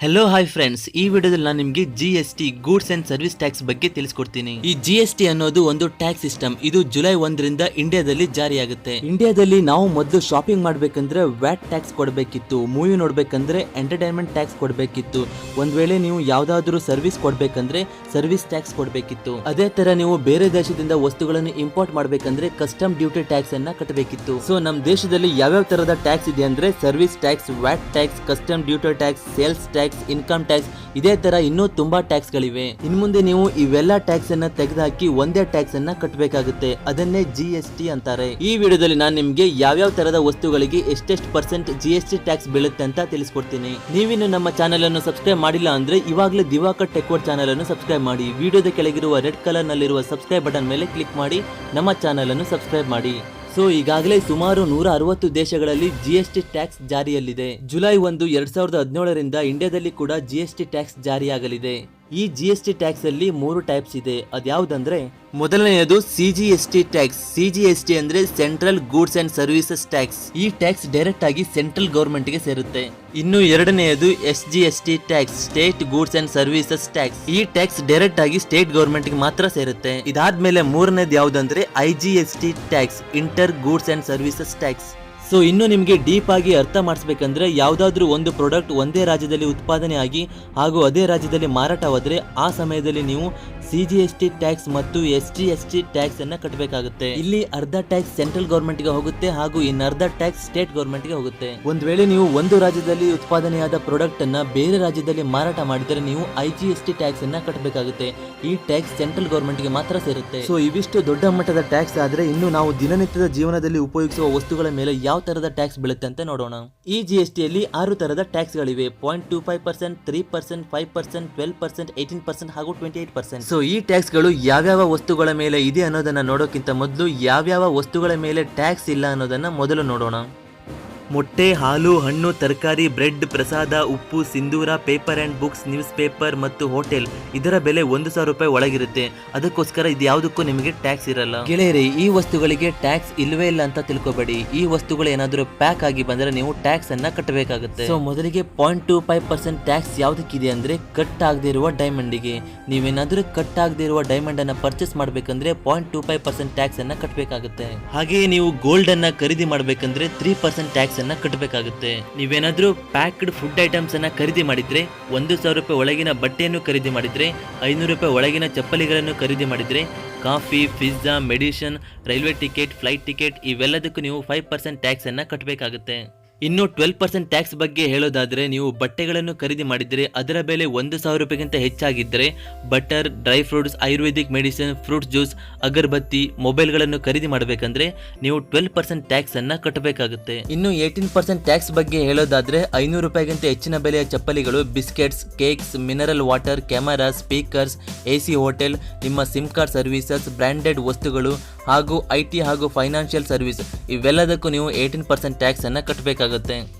Hello hi friends ಈ ವಿಡಿಯೋದಲ್ಲಿ ನಾನು ನಿಮಗೆ G S T goods and service tax ಬಗ್ಗೆ ತಿಳಿಸ್ಕೊಡ್ತೀನಿ. ಈ ಜಿ ಎಸ್ ಟಿ ಅನ್ನೋದು ಒಂದು ಟ್ಯಾಕ್ಸ್ ಸಿಸ್ಟಮ್ ಇದು ಜುಲೈ ಒಂದರಿಂದ ಇಂಡಿಯಾದಲ್ಲಿ ಜಾರಿಯಾಗುತ್ತೆ. ಇಂಡಿಯಾದಲ್ಲಿ ನಾವು ಮೊದಲು ಶಾಪಿಂಗ್ ಮಾಡಬೇಕಂದ್ರೆ ವ್ಯಾಟ್ ಟ್ಯಾಕ್ಸ್ ಕೊಡಬೇಕಿತ್ತು. ಮೂವಿ ನೋಡಬೇಕಂದ್ರೆ ಎಂಟರ್ಟೈನ್ಮೆಂಟ್ ಟ್ಯಾಕ್ಸ್ ಕೊಡಬೇಕಿತ್ತು. ಒಂದು ವೇಳೆ ನೀವು ಯಾವುದಾದ್ರೂ ಸರ್ವಿಸ್ ಕೊಡಬೇಕಂದ್ರೆ ಸರ್ವಿಸ್ ಟ್ಯಾಕ್ಸ್ ಕೊಡಬೇಕಿತ್ತು. ಅದೇ ತರ ನೀವು ಬೇರೆ ದೇಶದಿಂದ ವಸ್ತುಗಳನ್ನು ಇಂಪೋರ್ಟ್ ಮಾಡಬೇಕಂದ್ರೆ ಕಸ್ಟಮ್ ಡ್ಯೂಟಿ ಟ್ಯಾಕ್ಸ್ ಅನ್ನ ಕಟ್ಟಬೇಕಿತ್ತು ಸೊ ನಮ್ಮ ದೇಶದಲ್ಲಿ ಯಾವ್ಯಾವ ತರದ ಟ್ಯಾಕ್ಸ್ ಇದೆ ಅಂದ್ರೆ service tax VAT tax custom duty tax sales tax income tax ಇದೇ ತರ ಇನ್ನೂ ತುಂಬಾ ಟ್ಯಾಕ್ಸ್ ಗಳಿವೆ. ಇನ್ ಮುಂದೆ ನೀವು ಇವೆಲ್ಲ ಟ್ಯಾಕ್ಸ್ ಅನ್ನ ತೆಗೆದುಹಾಕಿ ಒಂದೇ ಟ್ಯಾಕ್ಸ್ ಅನ್ನ ಕಟ್ಟಬೇಕಾಗುತ್ತೆ ಅದನ್ನೇ ಜಿ ಎಸ್ ಟಿ ಅಂತಾರೆ. ಈ ವಿಡಿಯೋದಲ್ಲಿ ನಾನು ನಿಮ್ಗೆ ಯಾವ್ಯಾವ ತರದ ವಸ್ತುಗಳಿಗೆ ಎಷ್ಟೆಷ್ಟು percent G S T tax ಬೀಳುತ್ತೆ ಅಂತ ತಿಳಿಸ್ಕೊಡ್ತೀನಿ. ನೀವಿನ್ನು ನಮ್ಮ ಚಾನೆಲ್ ಅನ್ನು ಸಬ್ಸ್ಕ್ರೈಬ್ ಮಾಡಿಲ್ಲ ಅಂದ್ರೆ ಇವಾಗಲೇ ದಿವಾಕರ್ ಟೆಕ್ವರ್ಡ್ ಚಾನೆಲ್ ಅನ್ನು ಸಬ್ಸ್ಕ್ರೈಬ್ ಮಾಡಿ. ವಿಡಿಯೋದ ಕೆಳಗಿರುವ ರೆಡ್ ಕಲರ್ ನಲ್ಲಿರುವ ಸಬ್ಸ್ಕ್ರೈಬ್ ಬಟನ್ ಮೇಲೆ ಕ್ಲಿಕ್ ಮಾಡಿ. ನಮ್ಮ ಚಾನೆಲ್ ಅನ್ನು ಸಬ್ಸ್ಕ್ರೈಬ್ ಮಾಡಿ. ಸೊ ಈಗಾಗಲೇ ಸುಮಾರು ನೂರ ಅರವತ್ತು ದೇಶಗಳಲ್ಲಿ ಜಿ ಎಸ್ ಟಿ ಟ್ಯಾಕ್ಸ್ ಜಾರಿಯಲ್ಲಿದೆ. ಜುಲೈ ಒಂದು, ಎರಡ್ ಸಾವಿರದ ಹದಿನೇಳರಿಂದ ಇಂಡಿಯಾದಲ್ಲಿ ಕೂಡ ಜಿ ಎಸ್ ಟಿ ಟ್ಯಾಕ್ಸ್ ಜಾರಿಯಾಗಲಿದೆ. ಈ ಜಿ ಎಸ್ ಟಿ ಟ್ಯಾಕ್ಸ್ ಅಲ್ಲಿ ಮೂರು ಟೈಪ್ಸ್ ಇದೆ. ಅದ್ಯಾವುದಂದ್ರೆ, ಮೊದಲನೆಯದು C G S T tax C G S T ಅಂದ್ರೆ central goods and services tax ಈ ಟ್ಯಾಕ್ಸ್ ಡೈರೆಕ್ಟ್ ಆಗಿ ಸೆಂಟ್ರಲ್ ಗೌರ್ಮೆಂಟ್ಗೆ ಸೇರುತ್ತೆ. ಇನ್ನು ಎರಡನೆಯದು S G S T tax state goods and services tax ಈ ಟ್ಯಾಕ್ಸ್ ಡೈರೆಕ್ಟ್ ಆಗಿ ಸ್ಟೇಟ್ ಗೌರ್ಮೆಂಟ್ಗೆ ಮಾತ್ರ ಸೇರುತ್ತೆ. ಇದಾದ್ಮೇಲೆ ಮೂರನೇದು ಯಾವ್ದಂದ್ರೆ I G S T tax inter goods and services tax so ಇನ್ನು ನಿಮಗೆ ಡೀಪ್ ಆಗಿ ಅರ್ಥ ಮಾಡಿಸ್ಬೇಕಂದ್ರೆ ಯಾವುದಾದ್ರೂ ಒಂದು ಪ್ರಾಡಕ್ಟ್ ಒಂದೇ ರಾಜ್ಯದಲ್ಲಿ ಉತ್ಪಾದನೆ ಆಗಿ ಹಾಗೂ ಅದೇ ರಾಜ್ಯದಲ್ಲಿ ಮಾರಾಟವಾದರೆ ಆ ಸಮಯದಲ್ಲಿ ನೀವು C G S T tax ಮತ್ತು S T S T tax ಅನ್ನ ಕಟ್ಟಬೇಕಾಗುತ್ತೆ ಇಲ್ಲಿ ಅರ್ಧ ಟ್ಯಾಕ್ಸ್ ಸೆಂಟ್ರಲ್ ಗೌರ್ಮೆಂಟ್ಗೆ ಹೋಗುತ್ತೆ ಹಾಗೂ ಇನ್ನರ್ಧ ಟ್ಯಾಕ್ಸ್ ಸ್ಟೇಟ್ ಗೌರ್ಮೆಂಟ್ಗೆ ಹೋಗುತ್ತೆ. ಒಂದ್ ವೇಳೆ ನೀವು ಒಂದು ರಾಜ್ಯದಲ್ಲಿ ಉತ್ಪಾದನೆಯಾದ ಪ್ರಾಡಕ್ಟ್ ಅನ್ನ ಬೇರೆ ರಾಜ್ಯದಲ್ಲಿ ಮಾರಾಟ ಮಾಡಿದರೆ ನೀವು I G S T tax ಅನ್ನ ಕಟ್ಟಬೇಕಾಗುತ್ತೆ ಈ ಟ್ಯಾಕ್ಸ್ ಸೆಂಟ್ರಲ್ ಗೌರ್ಮೆಂಟ್ಗೆ ಮಾತ್ರ ಸೇರುತ್ತೆ. ಸೊ ಇವಿಷ್ಟು ದೊಡ್ಡ ಮಟ್ಟದ ಟ್ಯಾಕ್ಸ್ ಆದ್ರೆ ಇನ್ನು ನಾವು ದಿನನಿತ್ಯದ ಜೀವನದಲ್ಲಿ ಉಪಯೋಗಿಸುವ ವಸ್ತುಗಳ ಮೇಲೆ ಯಾವ ತರದ ಟ್ಯಾಕ್ಸ್ ಬೀಳುತ್ತೆ ಅಂತ ನೋಡೋಣ. ಈ ಜಿ ಎಸ್ ಟಿಯಲ್ಲಿ ಆರು ತರದ ಟ್ಯಾಕ್ಸ್ ಗಳಿವೆ. Point two five percent three percent five percent twelve percent eighteen percent ಹಾಗೂ ಟ್ವೆಂಟಿ ಏಟ್ ಪರ್ಸೆಂಟ್ ಸೊ ಈ ಟ್ಯಾಕ್ಸ್ಗಳು ಯಾವ್ಯಾವ ವಸ್ತುಗಳ ಮೇಲೆ ಇದೆ ಅನ್ನೋದನ್ನ ನೋಡೋಕ್ಕಿಂತ ಮೊದಲು ಯಾವ್ಯಾವ ವಸ್ತುಗಳ ಮೇಲೆ ಟ್ಯಾಕ್ಸ್ ಇಲ್ಲ ಅನ್ನೋದನ್ನ ಮೊದಲು ನೋಡೋಣ. ಮೊಟ್ಟೆ ಹಾಲು ಹಣ್ಣು ತರಕಾರಿ ಬ್ರೆಡ್ ಪ್ರಸಾದ ಉಪ್ಪು ಸಿಂಧೂರ paper and books news paper ಮತ್ತು ಹೋಟೆಲ್. ಇದರ ಬೆಲೆ ಒಂದು ಸಾವಿರ ರೂಪಾಯಿ ಒಳಗಿರುತ್ತೆ. ಅದಕ್ಕೋಸ್ಕರ ಇದು ಯಾವುದಕ್ಕೂ ನಿಮಗೆ ಟ್ಯಾಕ್ಸ್ ಇರಲ್ಲ. ಗೆಳೆಯರಿ ಈ ವಸ್ತುಗಳಿಗೆ ಟ್ಯಾಕ್ಸ್ ಇಲ್ಲವೇ ಇಲ್ಲ ಅಂತ ತಿಳ್ಕೊಬೇಡಿ. ಈ ವಸ್ತುಗಳು ಏನಾದರೂ ಪ್ಯಾಕ್ ಆಗಿ ಬಂದರೆ ನೀವು ಟ್ಯಾಕ್ಸ್ ಅನ್ನ ಕಟ್ಟಬೇಕಾಗುತ್ತೆ. ಸೊ ಮೊದಲಿಗೆ point two five percent tax ಯಾವುದಕ್ಕಿದೆ ಅಂದ್ರೆ ಕಟ್ ಆಗದೆ ಇರುವ ಡೈಮಂಡಿಗೆ. ನೀವೇನಾದರೂ ಕಟ್ ಆಗದೆ ಇರುವ ಡೈಮಂಡ್ ಅನ್ನ ಪರ್ಚೇಸ್ ಮಾಡಬೇಕಂದ್ರೆ point two five percent tax ಅನ್ನ ಕಟ್ಟಬೇಕಾಗುತ್ತೆ ಹಾಗೆಯೇ ನೀವು ಗೋಲ್ಡ್ ಅನ್ನ ಖರೀದಿ ಮಾಡಬೇಕಂದ್ರೆ ತ್ರೀ ಪರ್ಸೆಂಟ್ ಟ್ಯಾಕ್ಸ್ ಅನ್ನ ಕಟ್ಟಬೇಕಾಗುತ್ತೆ ನೀವೇನಾದ್ರೂ ಪ್ಯಾಕ್ಡ್ ಫುಡ್ ಐಟಮ್ಸ್ ಅನ್ನ ಖರೀದಿ ಮಾಡಿದ್ರೆ, ಒಂದು ಸಾವಿರ ರೂಪಾಯಿ ಒಳಗಿನ ಬಟ್ಟೆಯನ್ನು ಖರೀದಿ ಮಾಡಿದ್ರೆ, ಐನೂರು ರೂಪಾಯಿ ಒಳಗಿನ ಚಪ್ಪಲಿಗಳನ್ನು ಖರೀದಿ ಮಾಡಿದ್ರೆ coffee pizza medicine railway ticket flight ticket ಇವೆಲ್ಲದಕ್ಕೂ ನೀವು ಫೈವ್ ಪರ್ಸೆಂಟ್ ಟ್ಯಾಕ್ಸ್ ಅನ್ನ ಕಟ್ಟಬೇಕಾಗುತ್ತೆ ಇನ್ನು ಟ್ವೆಲ್ ಪರ್ಸೆಂಟ್ ಟ್ಯಾಕ್ಸ್ ಬಗ್ಗೆ ಹೇಳೋದಾದರೆ ನೀವು ಬಟ್ಟೆಗಳನ್ನು ಖರೀದಿ ಮಾಡಿದರೆ ಅದರ ಬೆಲೆ ಒಂದು ಸಾವಿರ ರೂಪಾಯಿಗಿಂತ ಹೆಚ್ಚಾಗಿದ್ದರೆ butter dry fruits ayurvedic medicine fruit juice ಅಗರಬತ್ತಿ ಮೊಬೈಲ್ಗಳನ್ನು ಖರೀದಿ ಮಾಡಬೇಕಂದ್ರೆ ನೀವು ಟ್ವೆಲ್ ಪರ್ಸೆಂಟ್ ಟ್ಯಾಕ್ಸನ್ನು ಕಟ್ಟಬೇಕಾಗುತ್ತೆ. ಇನ್ನು ಏಯ್ಟೀನ್ ಪರ್ಸೆಂಟ್ ಟ್ಯಾಕ್ಸ್ ಬಗ್ಗೆ ಹೇಳೋದಾದರೆ ಐನೂರು ರೂಪಾಯಿಗಿಂತ ಹೆಚ್ಚಿನ ಬೆಲೆಯ ಚಪ್ಪಲಿಗಳು biscuits cakes mineral water camera speakers A C hotel, ನಿಮ್ಮ ಸಿಮ್ ಕಾರ್ಡ್ ಸರ್ವಿಸಸ್ ಬ್ರ್ಯಾಂಡೆಡ್ ವಸ್ತುಗಳು ಹಾಗೂ ಐ ಟಿ ಹಾಗೂ ಫೈನಾನ್ಷಿಯಲ್ ಸರ್ವಿಸ್ ಇವೆಲ್ಲದಕ್ಕೂ ನೀವು ಏಯ್ಟೀನ್ ಪರ್ಸೆಂಟ್ ಟ್ಯಾಕ್ಸನ್ನು ಅನ್ನ ಕಟ್ಟಬೇಕಾಗುತ್ತೆ.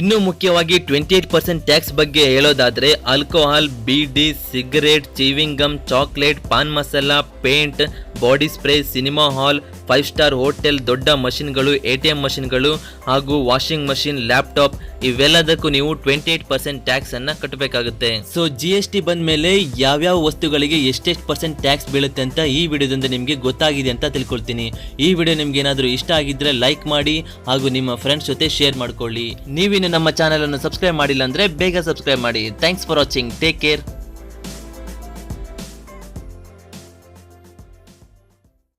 ಇನ್ನು ಮುಖ್ಯವಾಗಿ ಟ್ವೆಂಟಿ ಏಟ್ ಪರ್ಸೆಂಟ್ ಟ್ಯಾಕ್ಸ್ ಬಗ್ಗೆ ಹೇಳೋದಾದ್ರೆ alcohol beedi cigarette chewing gum chocolate paan masala paint body spray cinema hall five star hotel ದೊಡ್ಡ ಮಷಿನ್ಗಳು ಎ ಟಿ ಎಂ ಮಷಿನ್ಗಳು ಹಾಗೂ ವಾಷಿಂಗ್ ಮಷಿನ್ ಲ್ಯಾಪ್ಟಾಪ್ ಇವೆಲ್ಲದಕ್ಕೂ ನೀವು ಟ್ವೆಂಟಿ ಏಟ್ ಪರ್ಸೆಂಟ್ ಟ್ಯಾಕ್ಸ್ ಅನ್ನ ಕಟ್ಟಬೇಕಾಗುತ್ತೆ ಸೊ ಜಿ ಎಸ್ ಟಿ ಬಂದ ಮೇಲೆ ಯಾವ್ಯಾವ ವಸ್ತುಗಳಿಗೆ ಎಷ್ಟೆಷ್ಟು ಪರ್ಸೆಂಟ್ ಟ್ಯಾಕ್ಸ್ ಬೀಳುತ್ತೆ ಅಂತ ಈ ವಿಡಿಯೋದಿಂದ ನಿಮಗೆ ಗೊತ್ತಾಗಿದೆ ಅಂತ ತಿಳ್ಕೊಳ್ತೀನಿ. ಈ ವಿಡಿಯೋ ನಿಮ್ಗೆ ಏನಾದರೂ ಇಷ್ಟ ಆಗಿದ್ರೆ ಲೈಕ್ ಮಾಡಿ ಹಾಗೂ ನಿಮ್ಮ ಫ್ರೆಂಡ್ಸ್ ಜೊತೆ ಶೇರ್ ಮಾಡ್ಕೊಳ್ಳಿ. ನೀವಿನ್ನು ನಮ್ಮ ಚಾನೆಲ್ ಅನ್ನು ಸಬ್ಸ್ಕ್ರೈಬ್ ಮಾಡಿಲ್ಲ ಅಂದ್ರೆ ಬೇಗ ಸಬ್ಸ್ಕ್ರೈಬ್ ಮಾಡಿ. Thanks for watching take care